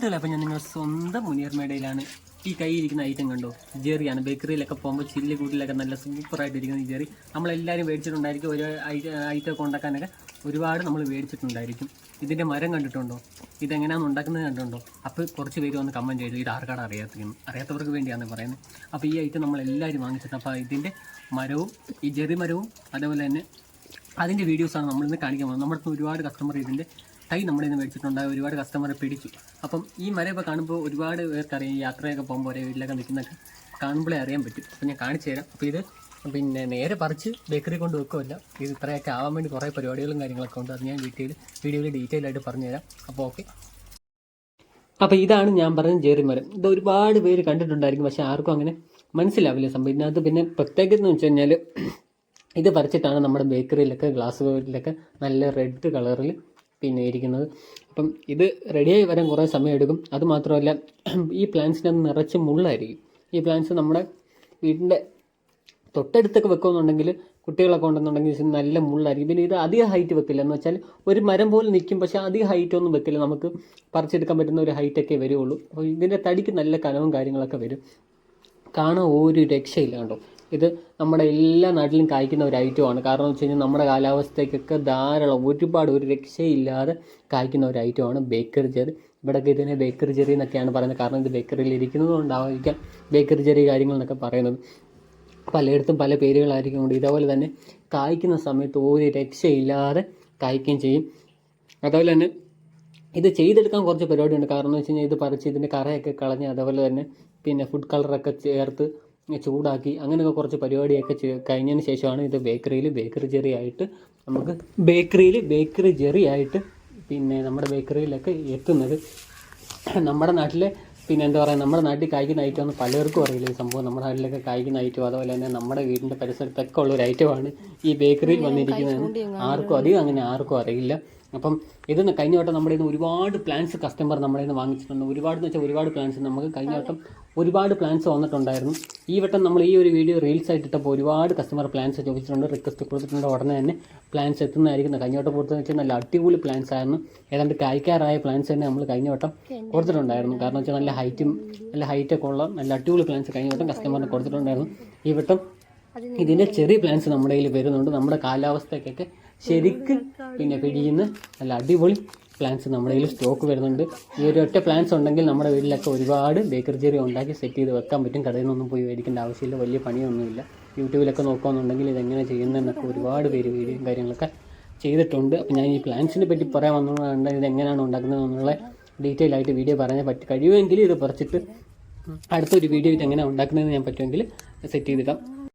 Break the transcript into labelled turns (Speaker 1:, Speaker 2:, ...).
Speaker 1: ഇതല്ല അപ്പം ഞാൻ നിങ്ങളുടെ സ്വന്തം മുനിയർമേടയിലാണ് ഈ കൈയിരിക്കുന്ന ഐറ്റം കണ്ടോ? ജെറിയാണ് ബേക്കറിയിലൊക്കെ പോകുമ്പോൾ ചില്ലി കൂട്ടിലൊക്കെ നല്ല സൂപ്പറായിട്ട് ഇരിക്കുന്ന ഈ ജെറി. നമ്മളെല്ലാവരും മേടിച്ചിട്ടുണ്ടായിരിക്കും. ഒരു ഐറ്റം ഒക്കെ ഉണ്ടാക്കാനൊക്കെ ഒരുപാട് നമ്മൾ മേടിച്ചിട്ടുണ്ടായിരിക്കും. ഇതിന്റെ മരം കണ്ടിട്ടുണ്ടോ? ഇതെങ്ങനെയാണ് ഉണ്ടാക്കുന്നത് കണ്ടിട്ടുണ്ടോ? അപ്പോൾ കുറച്ച് പേര് വന്ന് കമന്റ് ചെയ്തു. ഇത് ആർക്കാണ് അറിയാത്തതെന്ന് അറിയാത്തവർക്ക് വേണ്ടിയാണ് പറയുന്നത്. അപ്പോൾ ഈ ഐറ്റം നമ്മളെല്ലാവരും വാങ്ങിച്ചിട്ട് അപ്പോൾ ഇതിന്റെ മരവും ഈ ജെറി മരവും അതേപോലെ തന്നെ അതിന്റെ വീഡിയോസാണ് നമ്മളിന്ന് കാണിക്കാൻ പോകുന്നത്. നമ്മുടെ ഒരുപാട് കസ്റ്റമർ ഇതിന്റെ തൈ നമ്മുടെ നിന്ന് മേടിച്ചിട്ടുണ്ട്. ഒരുപാട് കസ്റ്റമറെ പിടിച്ചു. അപ്പം ഈ മരയൊക്കെ കാണുമ്പോൾ ഒരുപാട് പേർക്കറിയാം യാത്രയൊക്കെ പോകുമ്പോൾ ഒരേ വീട്ടിലൊക്കെ നിൽക്കുന്നൊക്കെ കാണുമ്പോഴേ അറിയാൻ പറ്റും. അപ്പോൾ ഞാൻ കാണിച്ചു തരാം. അപ്പോൾ ഇത് പിന്നെ നേരെ പറിച്ച് ബേക്കറി കൊണ്ട് വെക്കുമല്ല ഇത് ഇത്രയൊക്കെ ആവാൻ വേണ്ടി കുറേ പരിപാടികളും കാര്യങ്ങളൊക്കെ ഉണ്ട്. അത് ഞാൻ വീട്ടിൽ വീഡിയോയിൽ ഡീറ്റെയിൽ ആയിട്ട് പറഞ്ഞുതരാം അപ്പോൾ ഓക്കെ അപ്പോൾ ഇതാണ് ഞാൻ പറഞ്ഞ ജേറിമരം ഇത് ഒരുപാട് പേര് കണ്ടിട്ടുണ്ടായിരിക്കും പക്ഷേ ആർക്കും അങ്ങനെ മനസ്സിലാവില്ല സംഭവം. ഇതിനകത്ത് പിന്നെ പ്രത്യേകത എന്ന് വെച്ച് കഴിഞ്ഞാൽ ഇത് പറിച്ചിട്ടാണ് നമ്മുടെ ബേക്കറിയിലൊക്കെ ഗ്ലാസ് ഗ്ലാസ്സുകളിലൊക്കെ നല്ല റെഡ് കളറിൽ പിന്നെ ഇരിക്കുന്നത്. അപ്പം ഇത് റെഡിയായി വരാൻ കുറേ സമയം എടുക്കും അത് മാത്രമല്ല ഈ പ്ലാന്റ്സിനകത്ത് നിറച്ച് മുള്ളായിരിക്കും. ഈ പ്ലാന്റ്സ് നമ്മുടെ വീടിന്റെ തൊട്ടടുത്തൊക്കെ വെക്കുമെന്നുണ്ടെങ്കിൽ കുട്ടികളൊക്കെ ഉണ്ടെന്നുണ്ടെങ്കിൽ നല്ല മുള്ളായിരിക്കും. പിന്നെ ഇത് അധികം ഹൈറ്റ് വെക്കില്ല. എന്ന് വെച്ചാൽ ഒരു മരം പോലെ നിൽക്കും പക്ഷേ അധികം ഹൈറ്റ് ഒന്നും വെക്കില്ല. നമുക്ക് പറിച്ചെടുക്കാൻ പറ്റുന്ന ഒരു ഹൈറ്റൊക്കെ വരുള്ളൂ അപ്പോൾ ഇതിന്റെ തടിക്ക് നല്ല കനവും കാര്യങ്ങളൊക്കെ വരും. കാണാൻ ഒരു രക്ഷയില്ല കണ്ടോ? ഇത് നമ്മുടെ എല്ലാ നാട്ടിലും കായ്ക്കുന്ന ഒരു ഐറ്റമാണ് കാരണം എന്ന് വെച്ച് കഴിഞ്ഞാൽ നമ്മുടെ കാലാവസ്ഥയ്ക്കൊക്കെ ധാരാളം ഒരുപാട് ഒരു രക്ഷയില്ലാതെ കായ്ക്കുന്ന ഒരു ഐറ്റമാണ് ബേക്കറി ചെറി ഇവിടെയൊക്കെ ഇതിനെ ബേക്കറി ചെറി എന്നൊക്കെയാണ് പറയുന്നത്. കാരണം ഇത് ബേക്കറിയിൽ ഇരിക്കുന്നത് കൊണ്ടായിരിക്കാം ബേക്കറി ചെറി കാര്യങ്ങൾ എന്നൊക്കെ പറയുന്നത്. പലയിടത്തും പല പേരുകളായിരിക്കും കൊണ്ട് ഇതേപോലെ തന്നെ കായ്ക്കുന്ന സമയത്ത് ഒരു രക്ഷയില്ലാതെ കായ്ക്കുകയും ചെയ്യും. അതുപോലെ തന്നെ ഇത് ചെയ്തെടുക്കാൻ കുറച്ച് പരിപാടിയുണ്ട്. കാരണം എന്ന് വെച്ച് കഴിഞ്ഞാൽ ഇത് പറിച്ച് ഇതിന്റെ കറയൊക്കെ കളഞ്ഞ് അതേപോലെ തന്നെ പിന്നെ ഫുഡ് കളറൊക്കെ ചേർത്ത് ചൂടാക്കി അങ്ങനെയൊക്കെ കുറച്ച് പരിപാടിയൊക്കെ കഴിഞ്ഞതിന് ശേഷമാണ് ഇത് ബേക്കറിയിൽ ബേക്കറി ജെറി ആയിട്ട് നമുക്ക് ബേക്കറിയിൽ ബേക്കറി ജെറി ആയിട്ട് പിന്നെ നമ്മുടെ ബേക്കറിയിലൊക്കെ എത്തുന്നത്. നമ്മുടെ നാട്ടിലെ പിന്നെ എന്താ പറയുക നമ്മുടെ നാട്ടിൽ കായ്ക്കുന്ന ഐറ്റം പലർക്കും അറിയില്ല ഈ സംഭവം. നമ്മുടെ നാട്ടിലൊക്കെ കായ്ക്കുന്ന ഐറ്റം അതുപോലെ തന്നെ നമ്മുടെ വീടിന്റെ പരിസരത്തൊക്കെ ഉള്ള ഒരു ഐറ്റമാണ് ഈ ബേക്കറിയിൽ വന്നിരിക്കുന്നത്. ആർക്കും അധികം അങ്ങനെ ആർക്കും അറിയില്ല. അപ്പം ഇത് കഴിഞ്ഞ വട്ടം നമ്മുടെ ഇന്ന് ഒരുപാട് പ്ലാൻസ് കസ്റ്റമർ നമ്മുടെ നിന്ന് വാങ്ങിച്ചിട്ടുണ്ട്. ഒരുപാട് എന്ന് വെച്ചാൽ ഒരുപാട് പ്ലാൻസ് നമുക്ക് കഴിഞ്ഞ വട്ടം ഒരുപാട് പ്ലാൻസ് വന്നിട്ടുണ്ടായിരുന്നു. ഈ വട്ടം നമ്മൾ ഈ ഒരു വീഡിയോ റീൽസ് ആയിട്ട് ഇട്ടപ്പോൾ ഒരുപാട് കസ്റ്റമർ പ്ലാൻസ് ചോദിച്ചിട്ടുണ്ട് റിക്വസ്റ്റ് കൊടുത്തിട്ടുണ്ട്. ഉടനെ തന്നെ പ്ലാൻസ് എത്തുന്നതായിരിക്കും കഴിഞ്ഞ വട്ടം കൊടുത്തതെന്ന് വെച്ചാൽ നല്ല അടിപൊളി പ്ലാൻസ് ആയിരുന്നു. ഏതാണ്ട് കായ്ക്കാറായ പ്ലാൻസ് തന്നെ നമ്മൾ കഴിഞ്ഞ വട്ടം കൊടുത്തിട്ടുണ്ടായിരുന്നു. കാരണം വെച്ചാൽ നല്ല ഹൈറ്റും നല്ല ഹൈറ്റൊക്കെ ഉള്ള നല്ല അടിപൊളി പ്ലാൻസ് കഴിഞ്ഞ വട്ടം കസ്റ്റമറിന് കൊടുത്തിട്ടുണ്ടായിരുന്നു. ഈ വട്ടം ഇതിന്റെ ചെറിയ പ്ലാൻസ് നമ്മുടെ കയ്യിൽ വരുന്നുണ്ട്. നമ്മുടെ കാലാവസ്ഥയ്ക്കൊക്കെ ശരിക്ക് പിന്നെ പിടിയുന്ന നല്ല അടിപൊളി പ്ലാൻസ് നമ്മുടെ കയ്യിൽ സ്റ്റോക്ക് വരുന്നുണ്ട്. ഈ ഒരു ഒറ്റ പ്ലാൻസ് ഉണ്ടെങ്കിൽ നമ്മുടെ വീട്ടിലൊക്കെ ഒരുപാട് ബേക്കറി ചെറി ഉണ്ടാക്കി സെറ്റ് ചെയ്ത് വെക്കാൻ പറ്റും. കടയിൽ നിന്നൊന്നും പോയി മേടിക്കേണ്ട ആവശ്യമില്ല. വലിയ പണിയൊന്നുമില്ല. യൂട്യൂബിലൊക്കെ നോക്കുകയാണെന്നുണ്ടെങ്കിൽ ഇതെങ്ങനെ ചെയ്യുന്നതെന്നൊക്കെ ഒരുപാട് പേര് വീഡിയോയും കാര്യങ്ങളൊക്കെ ചെയ്തിട്ടുണ്ട്. അപ്പോൾ ഞാൻ ഈ പ്ലാൻസിനെ പറ്റി പറയാൻ വന്നതുകൊണ്ട് ഇത് എങ്ങനെയാണ് ഉണ്ടാക്കുന്നത് എന്നുള്ള ഡീറ്റെയിൽ ആയിട്ട് വീഡിയോ പറയാൻ പറ്റി. കഴിയുമെങ്കിൽ ഇത് പറിച്ചിട്ട് അടുത്തൊരു വീഡിയോ ഇത് എങ്ങനെ ഉണ്ടാക്കുന്നതെന്ന് ഞാൻ പറ്റുമെങ്കിൽ സെറ്റ് ചെയ്തിടാം.